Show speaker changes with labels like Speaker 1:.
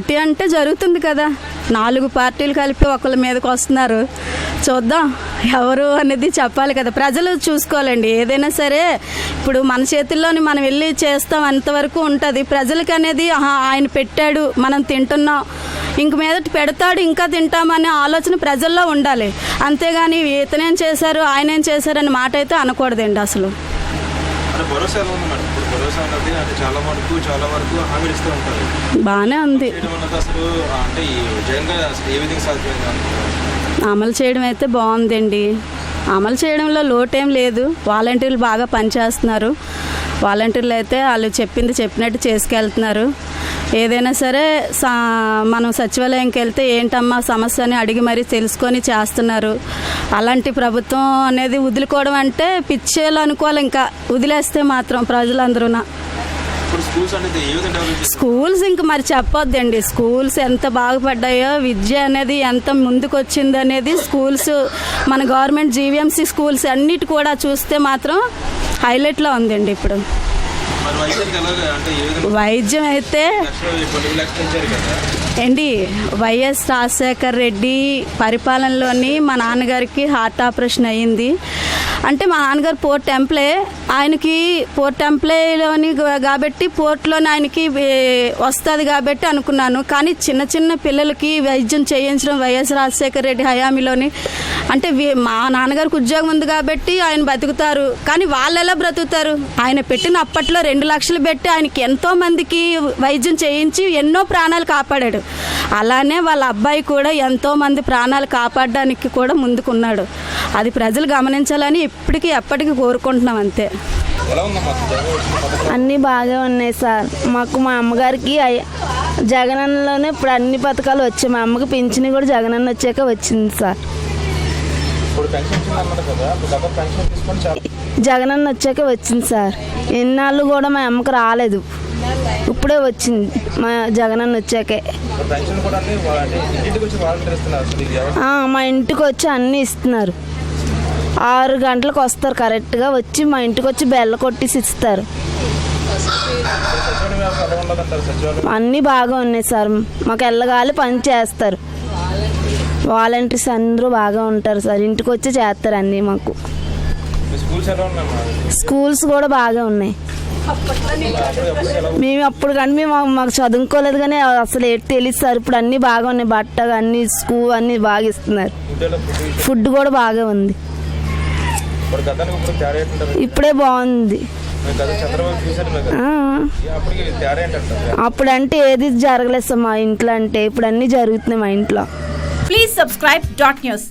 Speaker 1: పోటీ అంటే జరుగుతుంది కదా. నాలుగు పార్టీలు కలిపి ఒకళ్ళ మీదకి వస్తున్నారు. చూద్దాం ఎవరు అనేది చెప్పాలి కదా. ప్రజలు చూసుకోవాలండి. ఏదైనా సరే ఇప్పుడు మన చేతుల్లోని మనం వెళ్ళి చేస్తాం అంతవరకు ఉంటుంది. ప్రజలకి అనేది ఆయన పెట్టాడు మనం తింటున్నాం. ఇంక మీదట పెడతాడు ఇంకా తింటామనే ఆలోచన ప్రజల్లో ఉండాలి. అంతేగాని ఇతనేం చేశారు ఆయన ఏం చేశారు అనే మాట అయితే అనకూడదండి అసలు.
Speaker 2: అంటే ఉంది మేడం? ఇప్పుడు భరోసా అంటే చాలా వరకు చాలా వరకు హామీలు ఇస్తూ ఉంటారు.
Speaker 1: బాగానే ఉంది.
Speaker 2: చేయడం అన్నది అసలు అంటే ఈ అసలు ఏ విధంగా సాధ్యమైంది అనుకుంటున్నారు
Speaker 1: అమలు చేయడం అయితే బాగుందండి. అమలు చేయడంలో లోటేం లేదు. వాలంటీర్లు బాగా పనిచేస్తున్నారు. వాలంటీర్లు అయితే వాళ్ళు చెప్పింది చెప్పినట్టు చేసుకెళ్తున్నారు. ఏదైనా సరే సా మనం సచివాలయంకి వెళ్తే ఏంటమ్మా సమస్య అని అడిగి మరీ తెలుసుకొని చేస్తున్నారు. అలాంటి ప్రభుత్వం అనేది వదులుకోవడం అంటే పిచ్చేలు అనుకోవాలి ఇంకా. వదిలేస్తే మాత్రం ప్రజలందరూనా?
Speaker 2: స్కూల్స్
Speaker 1: ఇంక మరి చెప్పొద్దండి. స్కూల్స్ ఎంత బాగుపడ్డాయో విద్య అనేది ఎంత ముందుకు వచ్చింది అనేది స్కూల్స్ మన గవర్నమెంట్ జీవీఎంసీ స్కూల్స్ అన్నిటి కూడా చూస్తే మాత్రం హైలైట్లో ఉందండి ఇప్పుడు. వైద్యం అయితే ఏంటి? వైఎస్ రాజశేఖర్ రెడ్డి పరిపాలనలోని మా నాన్నగారికి హార్ట్ ఆపరేషన్ అయ్యింది. అంటే మా నాన్నగారు పోర్ట్ టెంప్లే ఆయనకి పోర్ట్ టెంప్లేలోని కాబట్టి పోర్ట్లోని ఆయనకి వస్తుంది కాబట్టి అనుకున్నాను. కానీ చిన్న చిన్న పిల్లలకి వైద్యం చేయించడం వైఎస్ రాజశేఖర రెడ్డి హయామిలోని అంటే మా నాన్నగారికి ఉద్యోగం ఉంది కాబట్టి ఆయన బతుకుతారు. కానీ వాళ్ళు ఎలా బ్రతుకుతారు? ఆయన పెట్టిన అప్పట్లో రెండు లక్షలు పెట్టి ఆయనకి ఎంతో మందికి వైద్యం చేయించి ఎన్నో ప్రాణాలు కాపాడాడు. అలానే వాళ్ళ అబ్బాయి కూడా ఎంతో మంది ప్రాణాలు కాపాడడానికి కూడా ముందుకున్నాడు. అది ప్రజలు గమనించాలని ఇప్పటికీ ఎప్పటికీ కోరుకుంటున్నాం అంతే.
Speaker 3: అన్నీ బాగా ఉన్నాయి సార్. మాకు మా అమ్మగారికి అయ్య- జగనన్నలోనే ఇప్పుడు అన్ని పథకాలు వచ్చాయి. మా అమ్మకి పింఛన్ కూడా జగనన్న వచ్చాక వచ్చింది సార్. జగనన్న వచ్చాక వచ్చింది సార్. ఎన్నాళ్ళు కూడా మా అమ్మకి రాలేదు. ఇప్పుడే వచ్చింది. మా జగనన్న వచ్చాకే. మా ఇంటికి వచ్చి అన్నీ ఇస్తున్నారు. ఆరు గంటలకు వస్తారు కరెక్ట్గా వచ్చి మా ఇంటికి వచ్చి బెల్ల కొట్టేసి ఇస్తారు. అన్నీ బాగా ఉన్నాయి సార్. మాకు వెళ్ళగాలి పని చేస్తారు. వాలంటీర్స్ అందరూ బాగా ఉంటారు సార్. ఇంటికి వచ్చి చేస్తారు అన్నీ మాకు.
Speaker 2: స్కూల్స్
Speaker 3: కూడా బాగా ఉన్నాయి. మేము అప్పుడు కానీ మేము మాకు చదువుకోలేదు కానీ అసలు ఏంటి తెలియదు సార్. ఇప్పుడు అన్నీ బాగా ఉన్నాయి. బట్ట అన్ని స్కూల్ అన్నీ బాగా ఇస్తున్నారు. ఫుడ్ కూడా బాగా ఉంది.
Speaker 2: ఇప్పుడు గతానికి ఇప్పుడు తేడా ఏంటంటారు?
Speaker 3: ఇప్పుడే బాగుంది.
Speaker 2: మీరు గత చంద్రబాబు చూసారు మీరు
Speaker 3: ఆ,
Speaker 2: అప్పటికి తేడా ఏంటంటారు?
Speaker 3: అప్పుడు అంటే ఏది జరగలేదు సార్ మా ఇంట్లో అంటే ఇప్పుడు అన్నీ జరుగుతున్నాయి మా ఇంట్లో.
Speaker 4: Please subscribe dot news.